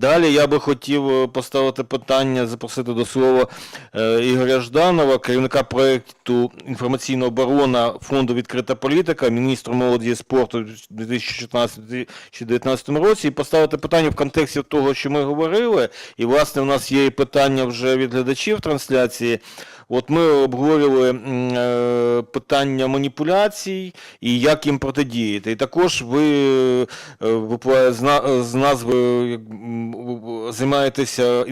Далі я би хотів е, поставити питання, запросити до слова е, Ігоря Жданова, керівника проєкту «Інформаційна оборона фонду «Відкрита політика», міністру молоді і спорту у 2016-2019 році, і поставити питання в контексті того, що ми говорили. І, власне, у нас є і питання вже від глядачів трансляції. От ми обговорювали питання маніпуляцій і як їм протидіяти. І також ви е, з, на- назви як, займаєтеся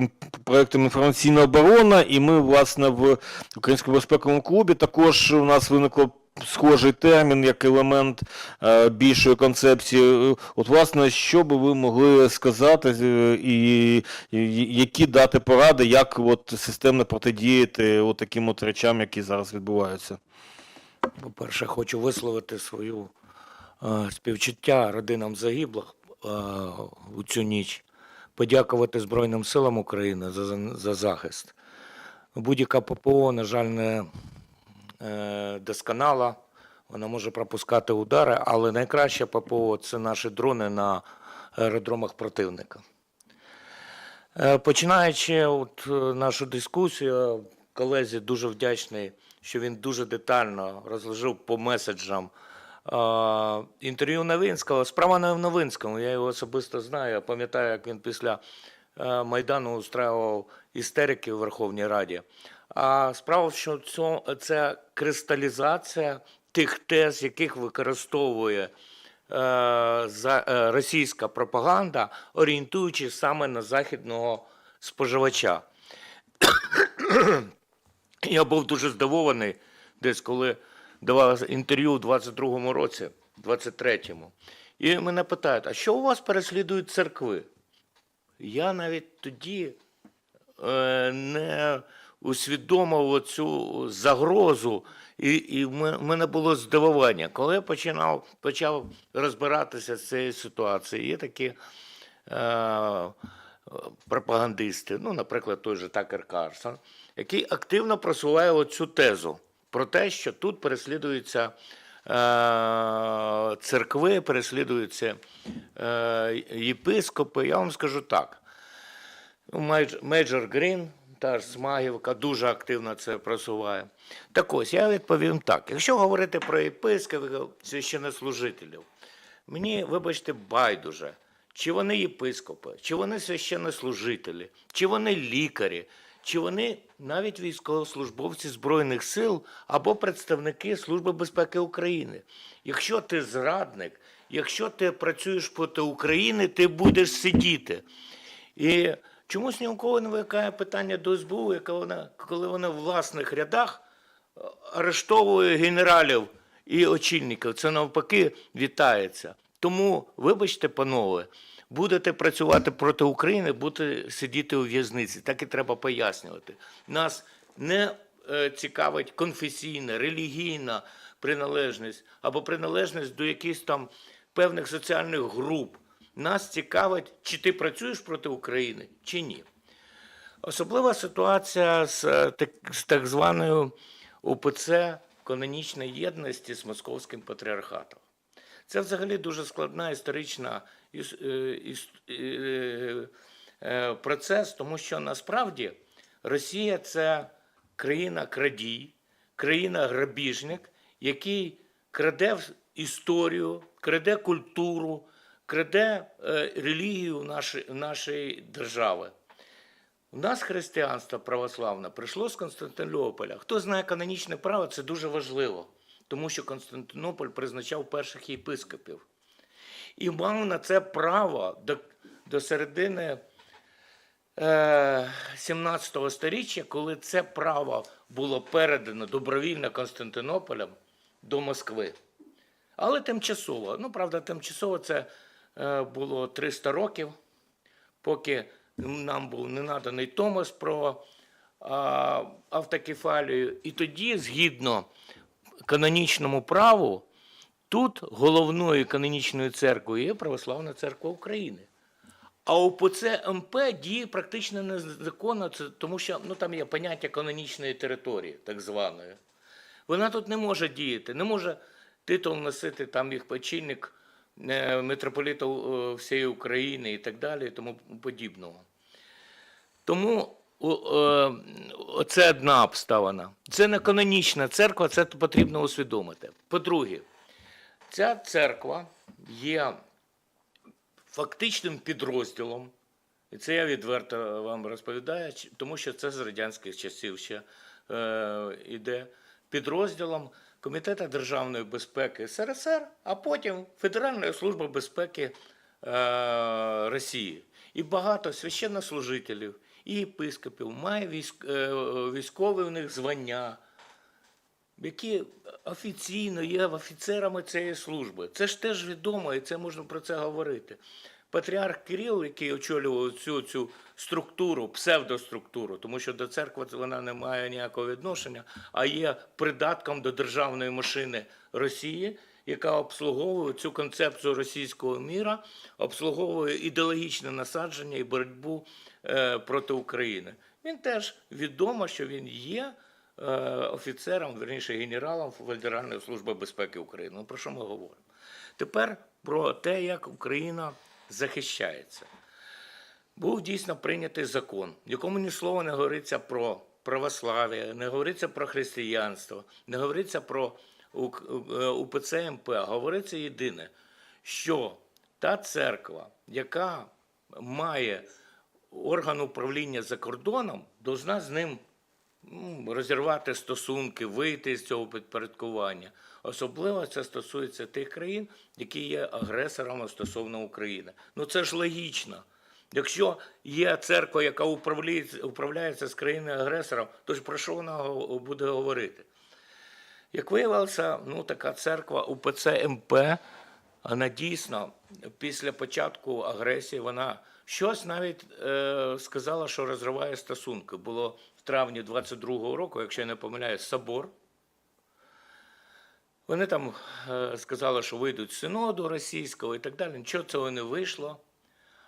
проектом інформаційна оборона, і ми, власне, в Українському безпековому клубі також у нас виникло. Схожий термін як елемент е, більшої концепції. Е, От, власне, що би ви могли сказати е, і, і які дати поради, як от системно протидіяти от таким от речам, які зараз відбуваються? По-перше, хочу висловити свою е, співчуття родинам загиблих е, у цю ніч, подякувати Збройним силам України за, за захист. Будь-яка ППО, на жаль, не е, досконала, вона може пропускати удари, але найкраще ППО це наші дрони на аеродромах противника. Починаючи от нашу дискусію, колезі дуже вдячний, що він дуже детально розложив по меседжам інтерв'ю Новинського. Справа не в Новинському, я його особисто знаю. Я пам'ятаю, як він після е, Майдану устраював істерики в Верховній Раді. А справа, що це кристалізація тих тез, яких використовує е, е, російська пропаганда, орієнтуючись саме на західного споживача. Я був дуже здивований, десь коли давав інтерв'ю у 22-му році, 23-му. І мене питають, а що у вас переслідують церкви? Я навіть тоді е, не усвідомив цю загрозу, і, і в мене було здивування. Коли я починав, почав розбиратися з цією ситуацією, є такі е, пропагандисти, ну, наприклад, той же Такер Карсон, який активно просуває оцю тезу про те, що тут переслідуються е, церкви, переслідуються е, єпископи. Я вам скажу так. Ну, Мейджор Грін, та ж Смагівка, дуже активно це просуває. Так ось, я відповім так. Якщо говорити про єпископів, священнослужителів, мені, вибачте, байдуже, чи вони єпископи, чи вони священнослужителі, чи вони лікарі, чи вони навіть військовослужбовці Збройних сил або представники Служби безпеки України. Якщо ти зрадник, якщо ти працюєш проти України, ти будеш сидіти. І чомусь ні у кого не виникає питання до СБУ, яка вона, коли вона в власних рядах е, арештовує генералів і очільників. Це навпаки вітається. Тому, вибачте, панове, будете працювати проти України, будете сидіти у в'язниці. Так і треба пояснювати. Нас не е, цікавить конфесійна, релігійна приналежність або приналежність до якихось там певних соціальних груп. Нас цікавить, чи ти працюєш проти України, чи ні. Особлива ситуація з, е, так, з так званою УПЦ канонічної єдності з Московським патріархатом. Це взагалі дуже складна історична іс- е, е, е, процес, тому що насправді Росія це країна крадій, країна грабіжник, який краде історію, краде культуру, краде релігію нашої держави. У нас християнство православне прийшло з Константинополя. Хто знає канонічне право, це дуже важливо, тому що Константинополь призначав перших єпископів. І мав на це право до, до середини е, 17 століття, коли це право було передано добровільно Константинополем до Москви. Але тимчасово. Ну, правда, тимчасово це е, було 300 років, поки нам був не наданий Томас про автокефалію. І тоді, згідно канонічному праву, тут головною канонічною церквою є Православна церква України. А УПЦ МП діє практично незаконно, тому що ну, там є поняття канонічної території, так званої. Вона тут не може діяти, не може титул носити там їх очільник е, митрополита е, всієї України і так далі, і тому подібного. Тому це одна обставина. Це не канонічна церква, це потрібно усвідомити. По-друге, ця церква є фактичним підрозділом, і це я відверто вам розповідаю, тому що це з радянських часів ще е, іде підрозділом Комітету державної безпеки СРСР, а потім Федеральної служби безпеки е, Росії. І багато священнослужителів і єпископів має е, військові у них звання, які офіційно є офіцерами цієї служби. Це ж теж відомо, і це можна про це говорити. Патріарх Кирил, який очолював цю, цю структуру, псевдоструктуру, тому що до церкви вона не має ніякого відношення, а є придатком до державної машини Росії, яка обслуговує цю концепцію російського міра, обслуговує ідеологічне насадження і боротьбу е, проти України. Він теж відомо, що він є е, офіцером, верніше генералом Федеральної служби безпеки України. Ну, про що ми говоримо? Тепер про те, як Україна захищається. Був дійсно прийнятий закон, в якому ні слова не говориться про православ'я, не говориться про християнство, не говориться про УПЦ МП, говориться єдине, що та церква, яка має орган управління за кордоном, должна з ним ну, розірвати стосунки, вийти з цього підпорядкування. Особливо це стосується тих країн, які є агресорами стосовно України. Ну це ж логічно. Якщо є церква, яка управляється з країни агресором, то ж про що вона буде говорити? Як виявилося, ну така церква УПЦ МП, вона дійсно після початку агресії вона щось навіть е, сказала, що розриває стосунки. Було в травні 22-го року, якщо я не помиляюсь, собор. Вони там е, сказали, що вийдуть синоду російського і так далі. Нічого цього не вийшло.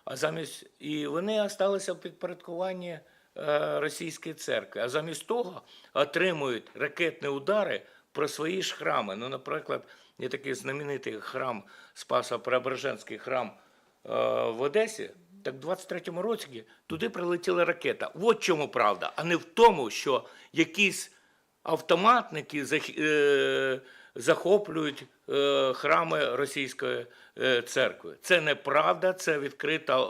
А замість і вони залишилися в підпорядкуванні е, російської церкви. А замість того отримують ракетні удари про свої ж храми. Ну, наприклад, є такий знаменитий храм Спаса Преображенський храм е, в Одесі. Так в 23-му році туди прилетіла ракета. От чому правда, а не в тому, що якісь автоматники е, захоплюють е, храми російської е, церкви. Це неправда, це відкрита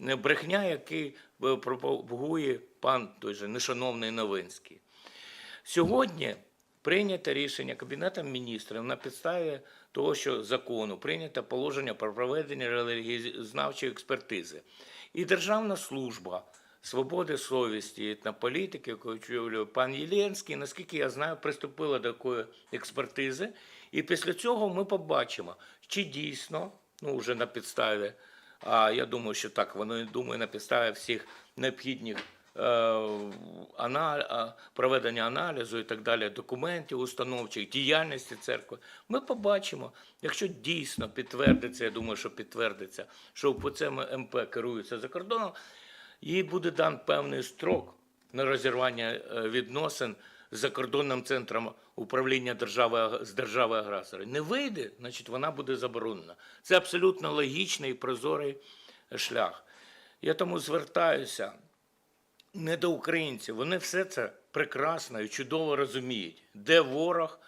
е, брехня, який е, пропагує пан той же нешановний Новинський. Сьогодні прийнято рішення Кабінетом міністрів на підставі того, що закону прийнято положення про проведення релігієзнавчої експертизи. І Державна служба свободи совісті та політики, яку очолює пан Єленський, наскільки я знаю, приступила до такої експертизи. І після цього ми побачимо, чи дійсно, ну вже на підставі, а я думаю, що так, воно думаю, на підставі всіх необхідних проведення аналізу і так далі, документів установчих, діяльності церкви, ми побачимо, якщо дійсно підтвердиться, я думаю, що підтвердиться, що УПЦ МП керується за кордоном, їй буде дан певний строк на розірвання е, відносин з закордонним центром управління держави з держави агресора. Не вийде, значить вона буде заборонена. Це абсолютно логічний і прозорий шлях. Я тому звертаюся не до українців. Вони все це прекрасно і чудово розуміють, де ворог,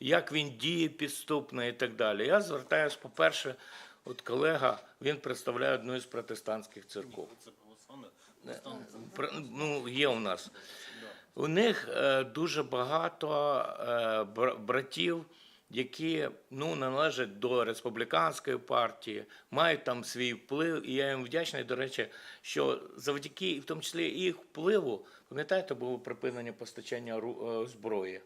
як він діє підступно і так далі. Я звертаюся, по-перше, от колега, він представляє одну із протестантських церков. Пр- Ну, є у нас. У них е, дуже багато е, братів, які ну, належать до республіканської партії, мають там свій вплив. І я їм вдячний, до речі, що завдяки, в тому числі їх впливу, пам'ятаєте, було припинення постачання е, зброї.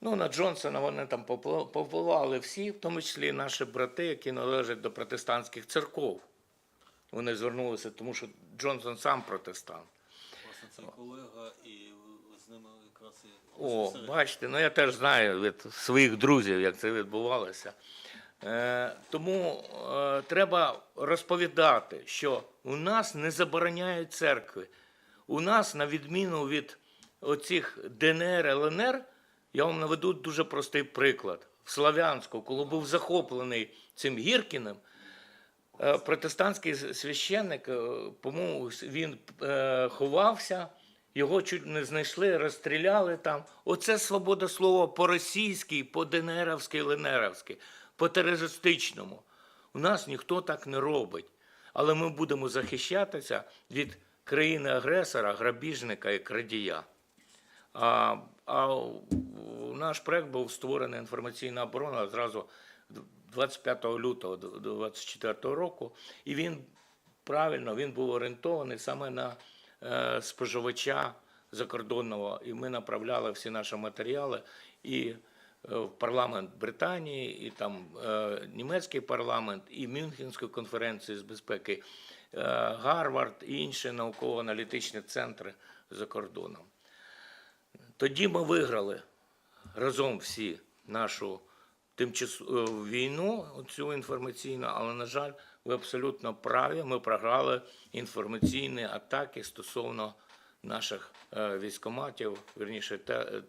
Ну, на Джонсона вони там повпливали всі, в тому числі наші брати, які належать до протестантських церков. Вони звернулися, тому що Джонсон сам протестант. Власне, це колега, і з ними якраз і О, бачите, ну я теж знаю від своїх друзів, як це відбувалося. Е, тому е, треба розповідати, що у нас не забороняють церкви. У нас, на відміну від оцих ДНР, ЛНР, я вам наведу дуже простий приклад. в Славянську, коли був захоплений цим Гіркіним, е, протестантський священник, е, по-моєму, він е, ховався, його чуть не знайшли, розстріляли там. Оце свобода слова по-російськи, по-ДНРовськи, ЛНРовськи, по-терористичному. У нас ніхто так не робить. Але ми будемо захищатися від країни-агресора, грабіжника і крадія. А, а наш проект був створений інформаційна оборона зразу 25 лютого 2024 року, і він правильно він був орієнтований саме на споживача закордонного. І ми направляли всі наші матеріали і е, в парламент Британії, і там е, німецький парламент, і Мюнхенську конференцію з безпеки, е, Гарвард і інші науково-аналітичні центри за кордоном. Тоді ми виграли разом всі нашу тимчасову війну, цю інформаційну, але, на жаль, ви абсолютно праві. Ми програли інформаційні атаки стосовно наших е, військоматів, вірніше,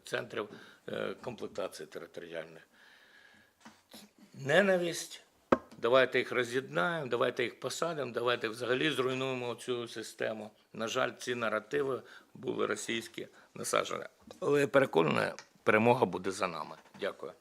центрів е, комплектації територіальних. Ненависть. Давайте їх роз'єднаємо, давайте їх посадимо, давайте взагалі зруйнуємо цю систему. На жаль, ці наративи були російські насаджені. Але я переконаний, перемога буде за нами. Дякую.